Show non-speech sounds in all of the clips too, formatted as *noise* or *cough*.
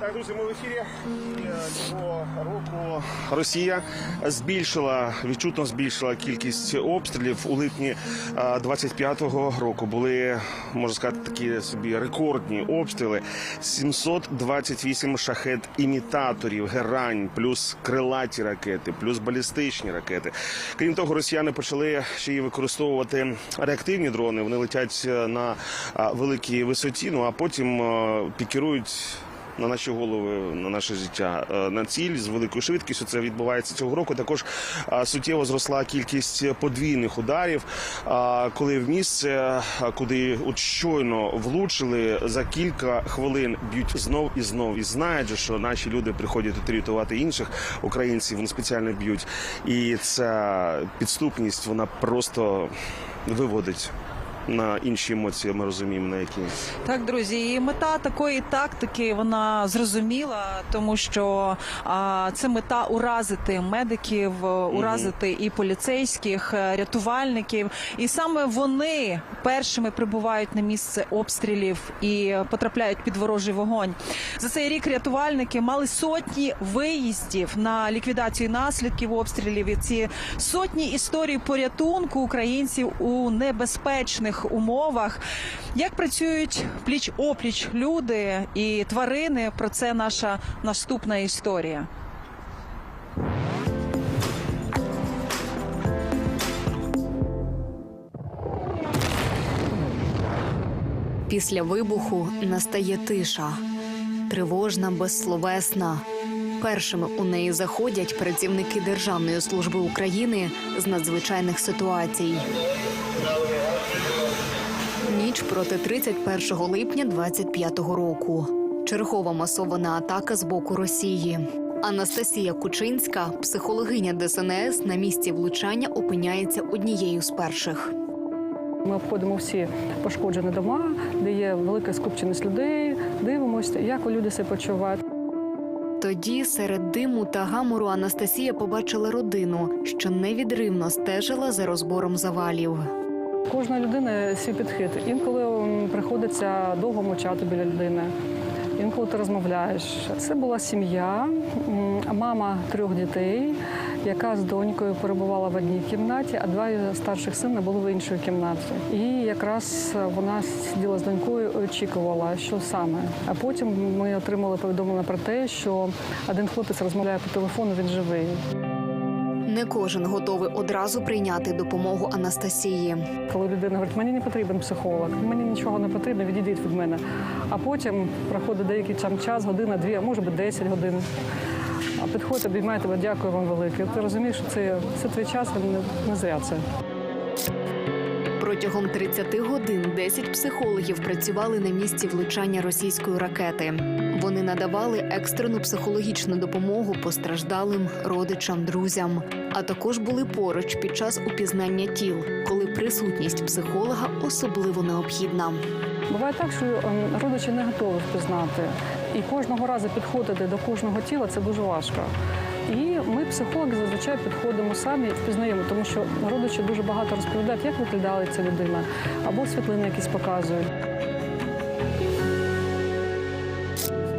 Так, друзі, ми в ефірі. Цього року Росія збільшила відчутно збільшила кількість обстрілів у липні е, 25-го року. Були можна сказати такі собі рекордні обстріли. 728 шахет імітаторів, герань, плюс крилаті ракети, плюс балістичні ракети. Крім того, росіяни почали ще й використовувати реактивні дрони. Вони летять е, на великій висоті. Ну а потім е, пікірують на наші голови, на наше життя, е, на ціль з великою швидкістю. Це відбувається цього року. Також е, суттєво зросла кількість подвійних ударів. Коли в місце, куди от щойно влучили, за кілька хвилин б'ють знов і знов. І знають, що наші люди приходять тут рятувати інших українців. Вони спеціально б'ють. І ця підступність вона просто виводить на інші емоції. Ми розуміємо на які. Так, друзі, і мета такої тактики вона зрозуміла, тому що а, це мета уразити медиків, е, уразити і поліцейських, е, рятувальників. І саме вони першими прибувають на місце обстрілів і потрапляють під ворожий вогонь. За цей рік рятувальники мали сотні виїздів на ліквідацію наслідків обстрілів. І ці сотні історій порятунку українців у небезпечних умовах. Як працюють пліч опліч люди і тварини? Про це наша наступна історія. Після вибуху настає тиша, тривожна, безсловесна. Першими у неї заходять працівники Державної служби України з надзвичайних ситуацій. Ніч проти 31 липня 25-го року. Чергова масована атака з боку Росії. Анастасія Кучинська, психологиня ДСНС, на місці влучання опиняється однією з перших. Ми обходимо всі пошкоджені дома, де є велика скупченість людей. Дивимося, як люди себе почувають. Тоді серед диму та гамору Анастасія побачила родину, що невідривно стежила за розбором завалів. Кожна людина свій підхід. Інколи приходиться довго мовчати біля людини. Інколи ти розмовляєш. Це була сім'я, мама трьох дітей, яка з донькою перебувала в одній кімнаті, а два старших сина були в іншій кімнаті. І якраз вона сиділа з донькою і очікувала, що саме. А потім ми отримали повідомлення про те, що один хлопець розмовляє по телефону, він живий. Не кожен готовий одразу прийняти допомогу Анастасії. Коли людина говорить, мені не потрібен психолог, мені нічого не потрібно, відійдіть від мене. А потім проходить деякий там час, година, дві, а може бути 10 годин. А підходить, обіймає тебе, дякую вам велике. Ти розумієш, що це, це твій час, він не, не зря це. Протягом 30 годин 10 психологів працювали на місці влучання російської ракети. Вони надавали екстрену психологічну допомогу постраждалим родичам, друзям, а також були поруч під час упізнання тіл, коли присутність психолога особливо необхідна. Буває так, що ем, родичі не готові впізнати. І кожного разу підходити до кожного тіла це дуже важко. І ми, психологи, зазвичай підходимо самі впізнаємо, тому що родичі дуже багато розповідають, як виглядала ця людина, або світлини якісь показують.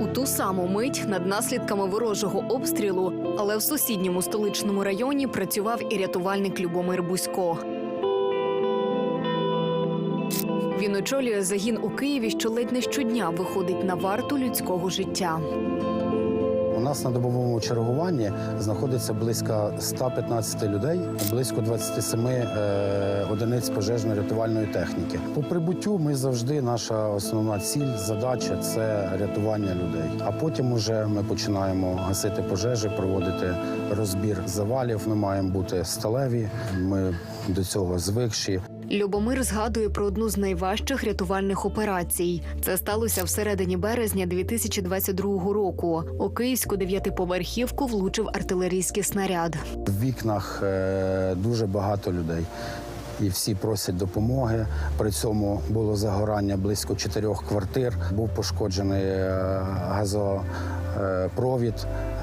У ту саму мить над наслідками ворожого обстрілу, але в сусідньому столичному районі працював і рятувальник Любомир Бузько. Він очолює загін у Києві, що ледь не щодня виходить на варту людського життя. Нас на добовому чергуванні знаходиться близько 115 людей, близько 27 е, одиниць пожежно-рятувальної техніки. По прибуттю ми завжди наша основна ціль, задача це рятування людей. А потім уже ми починаємо гасити пожежі, проводити розбір завалів. Ми маємо бути сталеві. Ми до цього звикші. Любомир згадує про одну з найважчих рятувальних операцій. Це сталося всередині березня 2022 року. У київську дев'ятиповерхівку влучив артилерійський снаряд. В вікнах е, дуже багато людей. І всі просять допомоги. При цьому було загорання близько чотирьох квартир. Був пошкоджений е, газопровід,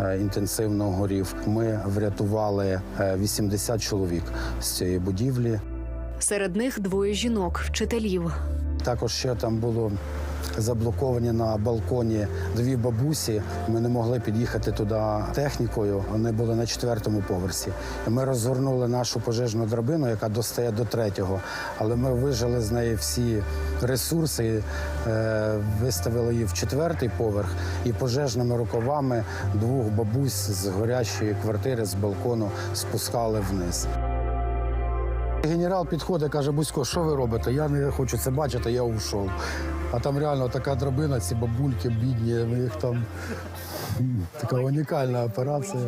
е, інтенсивно горів. Ми врятували е, 80 чоловік з цієї будівлі. Серед них двоє жінок, вчителів. Також ще там було заблоковані на балконі дві бабусі. Ми не могли під'їхати туди технікою. Вони були на четвертому поверсі. Ми розгорнули нашу пожежну драбину, яка достає до третього. Але ми вижили з неї всі ресурси, е, виставили її в четвертий поверх і пожежними рукавами двох бабусь з горячої квартири з балкону спускали вниз. Генерал підходить, каже: Бусько, що ви робите? Я не хочу це бачити, я ушов. А там реально така драбина, ці бабульки бідні, ми їх там така унікальна операція.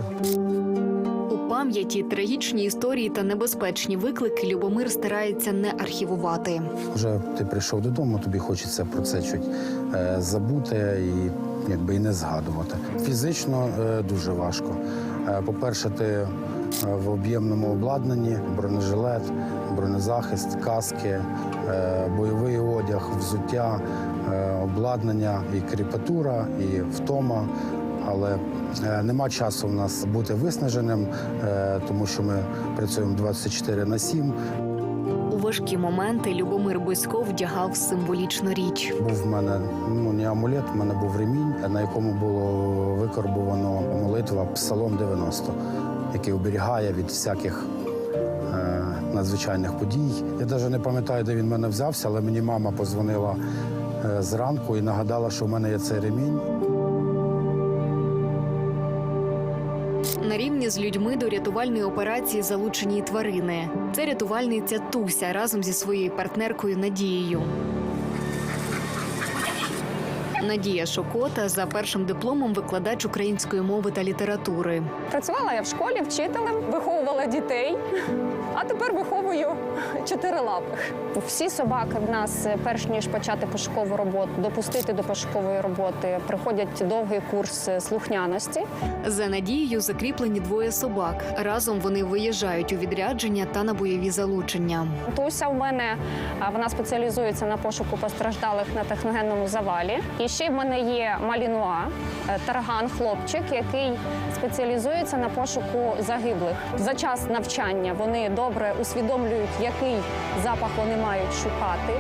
У пам'яті трагічні історії та небезпечні виклики Любомир старається не архівувати. Вже ти прийшов додому, тобі хочеться про це чуть е, забути і якби і не згадувати. Фізично е, дуже важко. Е, по-перше, ти е, в об'ємному обладнанні, бронежилет, бронезахист, каски, бойовий одяг, взуття, обладнання і кріпатура, і втома. Але нема часу в нас бути виснаженим, тому що ми працюємо 24 на 7. Важкі моменти Любомир Бусько вдягав символічну річ. Був в мене ну не амулет, в мене був ремінь, на якому було викорбовано молитва Псалом 90, який оберігає від всяких е, надзвичайних подій. Я навіть не пам'ятаю, де він мене взявся, але мені мама позвонила е, зранку і нагадала, що в мене є цей ремінь. На рівні з людьми до рятувальної операції залучені тварини. Це рятувальниця Туся разом зі своєю партнеркою Надією. Надія Шокота за першим дипломом викладач української мови та літератури. Працювала я в школі вчителем, виховувала дітей, а тепер виховую чотирилапих. Всі собаки в нас, е, перш ніж почати пошукову роботу, допустити до пошукової роботи, приходять довгий курс е, слухняності. За Надією закріплені двоє собак. Разом вони виїжджають у відрядження та на бойові залучення. Туся в мене вона спеціалізується на пошуку постраждалих на техногенному завалі. І ще в мене є малінуа, е, тарган, хлопчик, який спеціалізується на пошуку загиблих. За час навчання вони добре усвідомлюють, який запах вони мають шукати.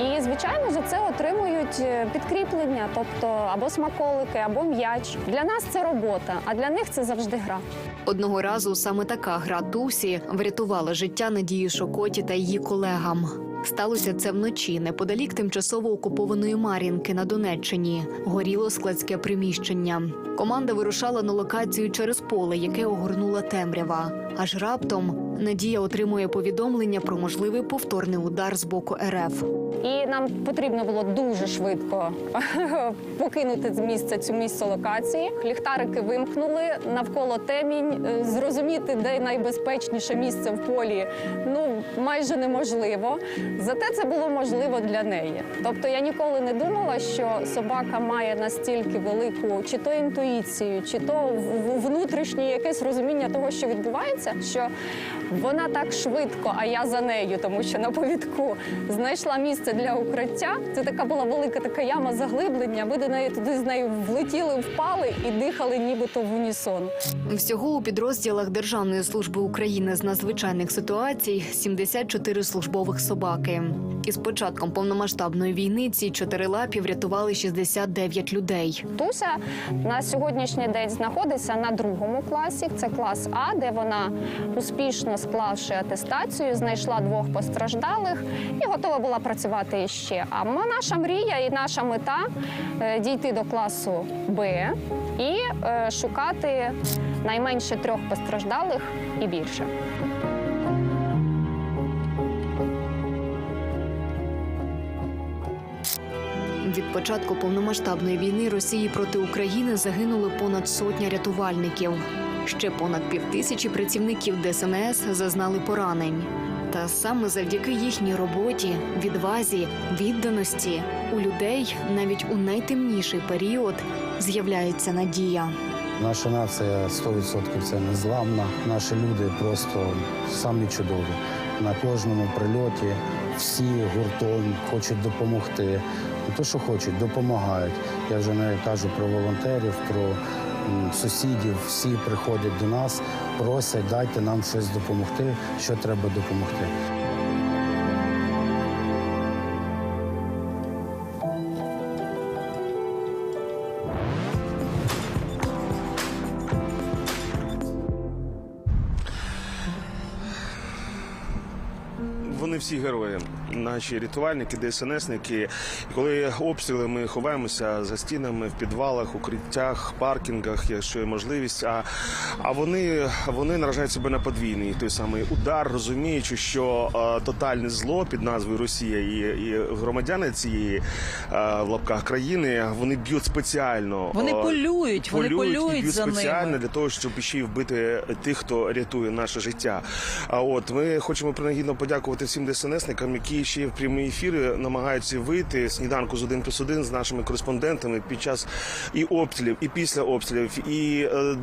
І, звичайно, за це отримують е, підкріплення, тобто або смаколики, або м'яч. Для нас це робота, а для них це завжди гра. Одного разу саме така гра Тусі врятувала життя Надії Шокоті та її колегам. Сталося це вночі неподалік тимчасово окупованої Мар'їнки на Донеччині. Горіло складське приміщення. Команда вирушала на локацію через поле, яке огорнула темрява. Аж раптом Надія отримує повідомлення про можливий повторний удар з боку РФ. І нам потрібно було дуже швидко *laughs* покинути з місця цю місце локації. Ліхтарики вимкнули навколо темінь. Е, Зрозуміти, де найбезпечніше місце в полі, ну майже неможливо. Зате це було можливо для неї. Тобто я ніколи не думала, що собака має настільки велику чи то інтуїцію, чи то внутрішнє якесь розуміння того, що відбувається, що вона так швидко, а я за нею, тому що на повідку знайшла місце для укриття. Це така була велика така яма заглиблення. Ви до неї туди з нею влетіли, впали і дихали, нібито в унісон. Всього у підрозділах Державної служби України з надзвичайних ситуацій 74 службових собаки. Із початком повномасштабної війни ці чотирилапі врятували 69 людей. Туся на сьогоднішній день знаходиться на другому класі. Це клас А, де вона успішно склавши атестацію, знайшла двох постраждалих і готова була працювати іще. А наша мрія і наша мета е, дійти до класу Б і е, шукати найменше трьох постраждалих і більше. Від початку повномасштабної війни Росії проти України загинули понад сотня рятувальників. Ще понад півтисячі працівників ДСНС зазнали поранень. Та саме завдяки їхній роботі, відвазі, відданості у людей навіть у найтемніший період з'являється надія. Наша нація 100% це незламна. Наші люди просто самі чудові. На кожному прильоті всі гуртом хочуть допомогти. Не то, що хочуть, допомагають. Я вже не кажу про волонтерів, про сусідів. Всі приходять до нас, просять, дайте нам щось допомогти, що треба допомогти. Всі герої. Наші рятувальники, ДСНСники. І коли обстріли, ми ховаємося за стінами, в підвалах, укриттях, паркінгах, якщо є можливість. А, а вони, вони наражають себе на подвійний той самий удар, розуміючи, що е, тотальне зло під назвою Росія і, і громадяни цієї е, в лапках країни вони б'ють спеціально. Вони полюють, вони і полюють б'ють за спеціально ними. для того, щоб ще й вбити тих, хто рятує наше життя. А от ми хочемо принагідно подякувати всім ДСНСникам, які ще в прямі ефіри намагаються вийти сніданку з один плюс один з нашими кореспондентами під час і обстрілів, і після обстрілів, і, е,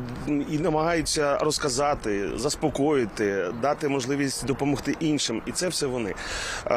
і намагаються розказати, заспокоїти, дати можливість допомогти іншим. І це все вони.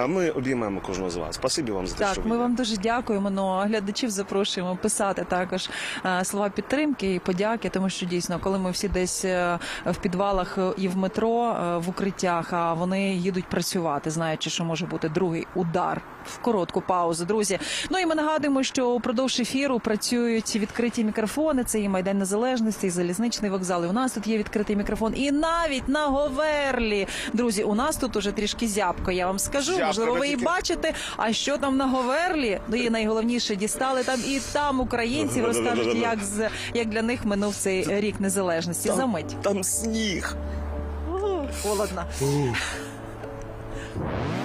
Ми обіймаємо кожного з вас. Спасибі вам за те, що Так, ви ми є. вам дуже дякуємо. Ну, глядачів запрошуємо писати також е, слова підтримки і подяки, тому що дійсно, коли ми всі десь е, в підвалах е, і в метро, е, в укриттях, а вони їдуть працювати, знаючи, що може бути другий удар в коротку паузу. Друзі, ну і ми нагадуємо, що упродовж ефіру працюють відкриті мікрофони. Це і майдан незалежності, і залізничний вокзал. І у нас тут є відкритий мікрофон, і навіть на Говерлі. Друзі, у нас тут уже трішки зябко. Я вам скажу, Зябко, можливо, ви і бачите, а що там на Говерлі? Ну і найголовніше дістали там і там українців *laughs* розкажуть, як з як для них минув цей рік незалежності. Там- Замить Там сніг. холодно. you